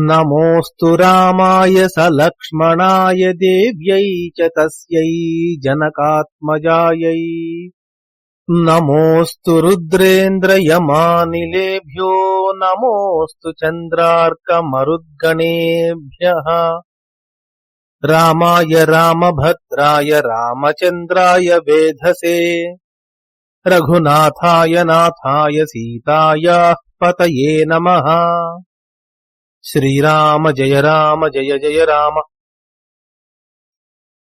नमोऽस्तु राय स देव्यै च तस्यै जनकात्मजायै। नमोऽस्तु रुद्रेन्द्रयमानिलेभ्यो, नमोऽस्तु चन्द्रार्कमरुद्गणेभ्यः। रामाय रामभद्राय रामचन्द्राय वेधसे। रघुनाथाय नाथाय सीतायाः पतये नमः। శ్రీరామ జయ రామ జయ జయ రామ.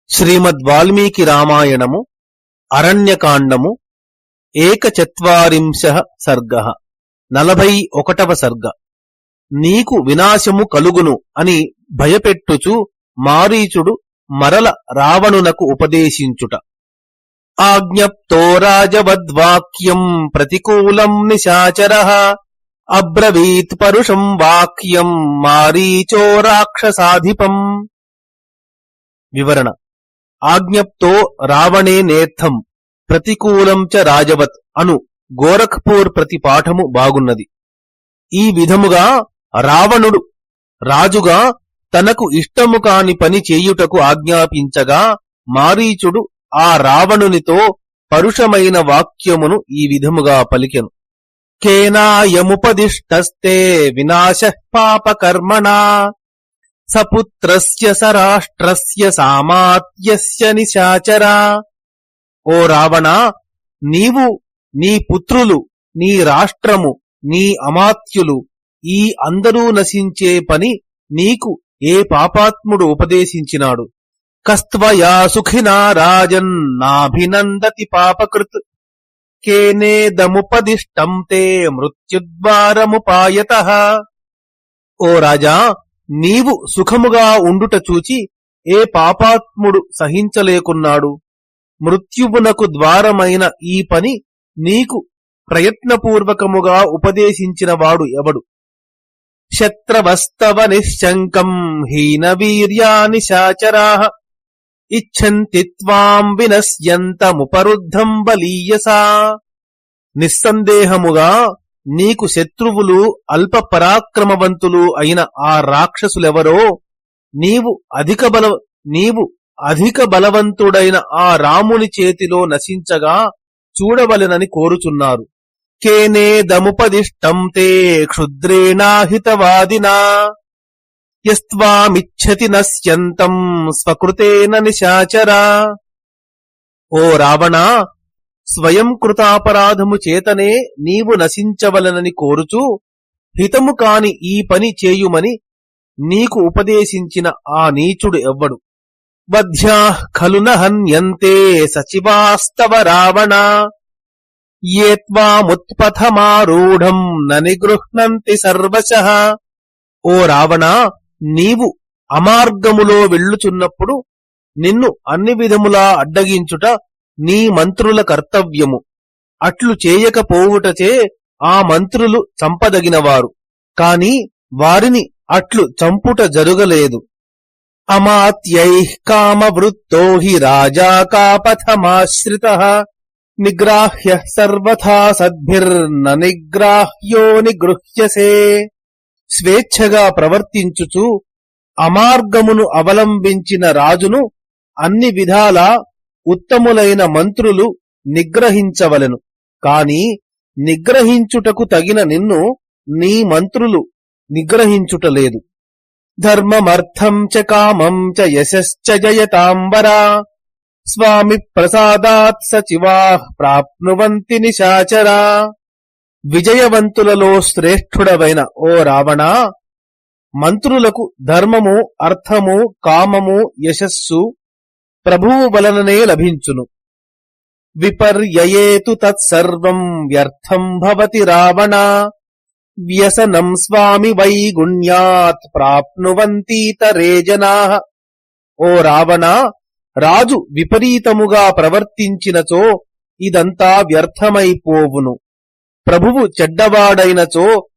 శ్రీమద్ వాల్మీకి రామాయణము అరణ్యకాండము ఏకచత్వారింశ సర్గ నలభై ఒకటవ సర్గ. నీకు వినాశము కలుగును అని భయపెట్టుచు మారీచుడు మరల రావణునకు ఉపదేశించుట. ఆజ్ఞప్తో రాజవద్వాక్యం ప్రతికూలం నిశాచర. అబ్రవీత్ పరుషం వాక్యం మారీచో రాక్షసాధిపం వివరణ. ఆజ్ఞప్తో రావణే నేర్థం ప్రతికూలం చ రాజవత్ అను గోరఖ్పూర్ ప్రతి పాఠము బాగున్నది. ఈ విధముగా రావణుడు రాజుగా తనకు ఇష్టము కాని పని చేయుటకు ఆజ్ఞాపించగా మారీచుడు ఆ రావణునితో పరుషమైన వాక్యమును ఈ విధముగా పలికెను. కేనాయముపదిష్టస్తే వినాశ పాపకర్మణా సపుత్రస్య సరాష్ట్రస్య సామాత్యస్య నిశాచరా ఓ రావణ నీవు నీ పుత్రులు నీ రాష్ట్రము నీ అమాత్యులు ఈ అందరూ నశించే పని నీకు ఏ పాపాత్ముడు ఉపదేశించినాడు? కస్త్వయా సుఖినా రాజన్ నాభినందతి పాపకృత్ కేనేదముపదిష్టం తే మృత్యుద్వారముపాయత ఓ రాజా నీవు సుఖముగా ఉండుట చూచి ఏ పాపాత్ముడు సహించలేకున్నాడు. మృత్యువునకు ద్వారమైన ఈ పని నీకు ప్రయత్నపూర్వకముగా ఉపదేశించిన వాడు ఎవడు? శత్రవస్తవ నిశ్శంకం హీనవీర్యాని శాచరా। ఇచ్చంతి త్వాం వినశ్యంతముపరుద్ధం బలీయసా. నిస్సందేహముగా నీకు శత్రువులు అల్ప పరాక్రమవంతులు అయిన ఆ రాక్షసులెవరో నీవు అధిక బల నీవు అధిక బలవంతుడైన ఆ రాముని చేతిలో నశించగా చూడవలెనని కోరుచున్నారు. కేనేదముపదిష్టం తే క్షుద్రేణాహితవాదినా. యస్త్వామిచ్చతి నశ్యంతం స్వకృతేన నిశాచరా. ఓ రావణా స్వయం కృతాపరాధము చేతనే నీవు నశించవలనని కోరుచు హితము కాని ఈ పని చేయుమని నీకు ఉపదేశించిన ఆ నీచుడు ఎవ్వడు. వధ్యా ఖలు హన్యంతే సచివాస్తవ రావణ. ఏత్వాముత్పథమారూఢం త్వాముత్పథమారూఢం న సర్వశ. ఓ రావణ నీవు అమార్గములో వెళ్ళుచున్నప్పుడు నిన్ను అన్ని విధములా అడ్డగించుట నీ మంత్రుల కర్తవ్యము. అట్లు చేయకపోవుటచే ఆ మంత్రులు చంపదగినవారు. కాని వారిని అట్లు చంపుట జరుగలేదు. అమాత్యై కామవృత్తో హి రాజా కాపథమాశ్రిత నిగ్రాహ్య సర్వథా సద్భిర్న నిగ్రాహ్యో నిగృహ్యసే. స్వేచ్ఛగా ప్రవర్తించుచు అమార్గమును అవలంబించిన రాజును అన్ని విధాల ఉత్తములైన మంత్రులు నిగ్రహించవలెను. కాని నిగ్రహించుటకు తగిన నిన్ను నీ మంత్రులు నిగ్రహించుటలేదు. ధర్మమర్థం చ కామం చ యశ్చ జయతాంబరా. స్వామి ప్రసాదాత్ సచివా ప్రాప్నువంతి నిశాచరా. విజయవంతులలో శ్రేష్ఠుడవైన ఓ రావణ మంత్రులకు ధర్మము అర్థము కామము యశస్సు ప్రభువు వలననే లభించును. విపర్యయేతు తత్సర్వం వ్యర్థం భవతి రావణ వ్యసనం స్వామి వైగుణ్యాత్ ప్రాప్నువంతీతరే జనా. ఓ రావణ రాజు విపరీతముగా ప్రవర్తించినచో ఇదంతా వ్యర్థమైపోవును. ప్రభువు చెడ్డవాడైనచో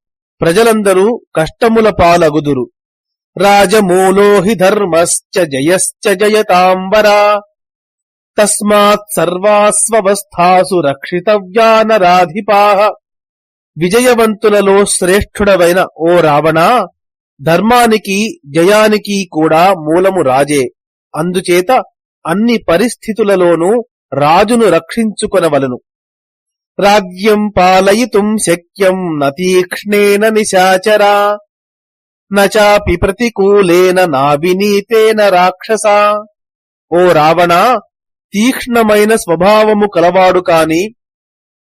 ప్రజలందరూ కష్టముల పాలగుదురు. రాజమూలోహి ధర్మశ్చ జయశ్చ జయతాంబరా. తస్మాత్ సర్వాస్వస్థాసు రక్షితవ్యా నరాధిపా విజయవంతులలో శ్రేష్ఠుడవైన ఓ రావణ ధర్మానికి జయానికి కూడా మూలము రాజే. అందుచేత అన్ని పరిస్థితులలోనూ రాజును రక్షించుకొనవలను. రాజ్యం పాలయితుం శక్యం నతీక్ష్ణేన నిశాచరా నాపి ప్రతికూలేన నావినీతేన రాక్షస ఓ రావణ తీక్ష్ణమైన స్వభావము కలవాడు కాని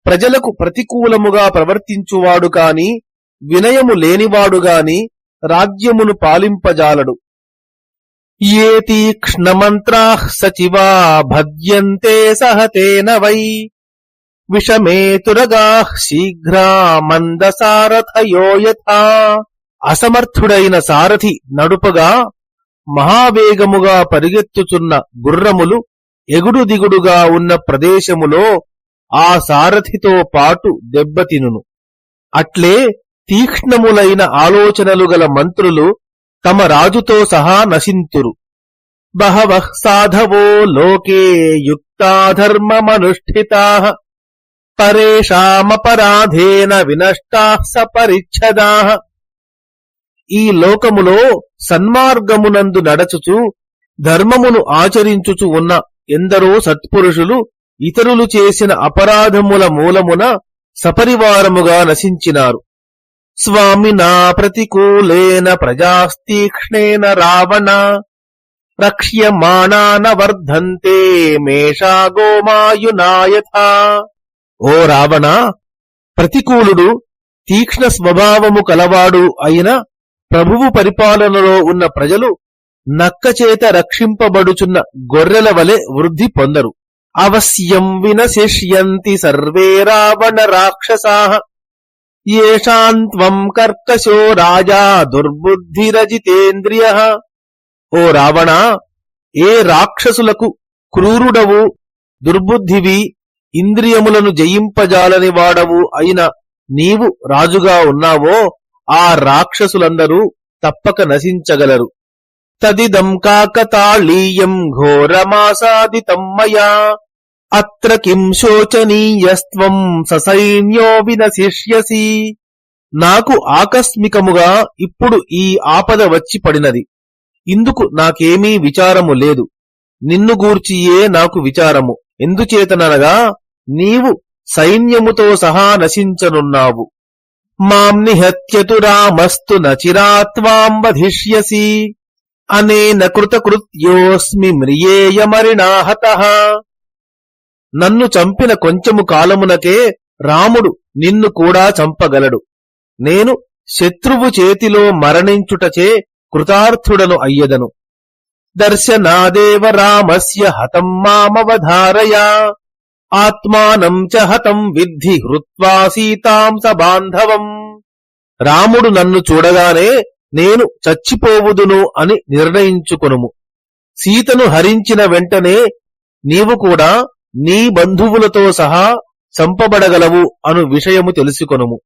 ప్రజలకు ప్రతికూలముగా ప్రవర్తించువాడు కాని వినయము లేనివాడు గాని రాజ్యమును పాలింపజాలడు. ఏ తీక్ష్ణమంత్రా సచివా భద్యంతే సహతేన వై విషమేతురగా శీఘ్రా మందసారథయో యథా అసమర్థుడైన సారథి నడుపగా మహావేగముగా పరిగెత్తుచున్న గుర్రములు ఎగుడు దిగుడుగా ఉన్న ప్రదేశములో ఆ సారథితో పాటు దెబ్బతినును. అట్లే తీక్ష్ణములైన ఆలోచనలు గల మంత్రులు తమ రాజుతో సహా నశింతురు. బహవ సాధవో లోకే యుక్తాధర్మమనుష్ఠితా। పరేషామపరాధేన వినష్టా సపరిచ్ఛదా. ఈ లోకములో సన్మార్గమునందు నడచుచు ధర్మమును ఆచరించుచు ఉన్న ఎందరో సత్పురుషులు ఇతరులు చేసిన అపరాధముల మూలమున సపరివారముగా నశించినారు. స్వామినా ప్రతికూలేన ప్రజాస్తీక్ష్ణేన రావణ రక్ష్యమాణాన వర్ధంతే మేషా గోమాయునాయథా ఓ రావణ ప్రతికూలుడు తీక్ష్ణ స్వభావము కలవాడు అయిన ప్రభువు పరిపాలనలో ఉన్న ప్రజలు నక్కచేత రక్షింపబడుచున్న గొర్రెల వలె వృద్ధి పొందరు. అవశ్యం వినశిష్యంతి సర్వే రావణ రాక్షసా. ఏషాంత్వం కర్కశో రాజా దుర్బుద్ధిరజితేంద్రియ. ఓ రావణ ఏ రాక్షసులకు క్రూరుడవు దుర్బుద్ధివి ఇంద్రియములను జయింపజాలని వాడవు అయిన నీవు రాజుగా ఉన్నావో ఆ రాక్షసులందరూ తప్పక నశించగలరు. తదిదం కాకతాళీయం ఘోరమాసాదితం మయా. అత్ర కిం శోచనీయస్త్వం ససైన్యో వినశిష్యసి. నాకు ఆకస్మికముగా ఇప్పుడు ఈ ఆపద వచ్చి పడినది. ఇందుకు నాకేమీ విచారము లేదు. నిన్ను గూర్చియే నాకు విచారము. ఎందుచేతననగా నీవు సైన్యముతో సహా నశించనున్నావు. మాం నిహత్యతు రామస్తు నచిరాత్వాం వధిష్యసి. అనేన కృతకృత్యోస్మి మ్రియేయమరిణాహత నన్ను చంపిన కొంచెము కాలమునకే రాముడు నిన్ను కూడా చంపగలడు. నేను శత్రువు చేతిలో మరణించుటచే కృతార్థుడను అయ్యదను. దర్శనాదేవ రామస్య హతం మామవధారయా. ఆత్మానం చ హతం విద్ధి హృత్వా సీతాం బాంధవం. రాముడు నన్ను చూడగానే నేను చచ్చిపోవుదును అని నిర్ణయించుకొనుము. సీతను హరించిన వెంటనే నీవు కూడా నీ బంధువులతో సహా చంపబడగలవు అను విషయము తెలుసుకొనుము.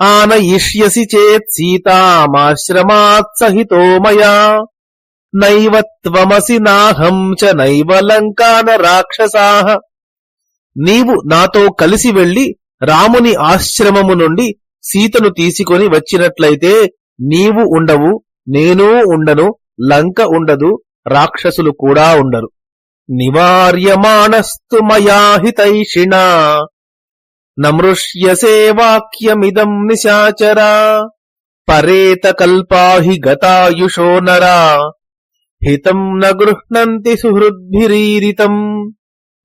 ఆనయిష్యసి చేత్ సీతామాశ్రమాత్ సహితో మయా. నైవత్వమసి నాహం చ నైవ లంకాన రాక్షసాహ నీవు నాతో కలిసి వెళ్ళి రాముని ఆశ్రమము నుండి సీతను తీసుకొని వచ్చినట్లయితే నీవు ఉండవు నేనూ ఉండను లంక ఉండదు రాక్షసులు కూడా ఉండరు. నివార్యమాణస్తు మయాహితైషిణ నమృష్యసే వాక్యమిదం నిశాచరా. పరేత కల్పాహి గతాయుషో నరా. హితం న గృహ్ణంతి సుహృద్భిరీరితం.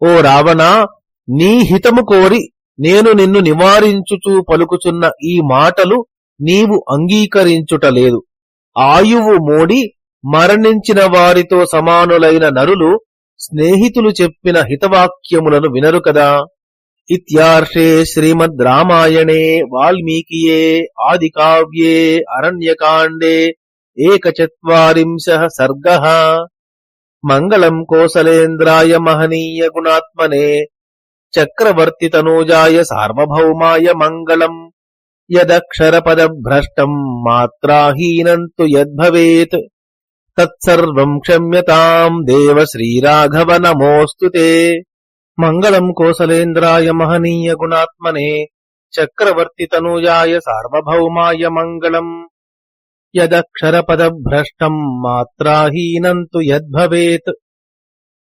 ఓ రావణ నీ హితము కోరి నేను నిన్ను నివారించుచూ పలుకుచున్న ఈ మాటలు నీవు అంగీకరించుటలేదు. ఆయువు మోడి మరణించిన వారితో సమానులైన నరులు స్నేహితులు చెప్పిన హితవాక్యములను వినరు కదా. ఇత్యార్షే శ్రీమద్ రామాయణే వాల్మీకియే ఆది కావ్యే అరణ్యకాండే ఏకచత్వరింశ సర్గ. మంగళం కోసలేంద్రాయ మహనీయ గుణాత్మనే చక్రవర్తి తనూజాయ సార్వభౌమాయ మంగళం. యదక్షరపదభ్రష్టం మాత్రాహీనంతు యద్భవేత్. తత్సర్వం క్షమ్యతాం దేవ శ్రీరాఘవ నమోస్తు మంగళం కోసలేంద్రాయ మహనీయ గుణాత్మనే. చక్రవర్తి తనూజాయ సార్వభౌమాయ మంగళం. యదక్షరపదభ్రష్టం మాత్రాహీనంతు యద్భవేత్.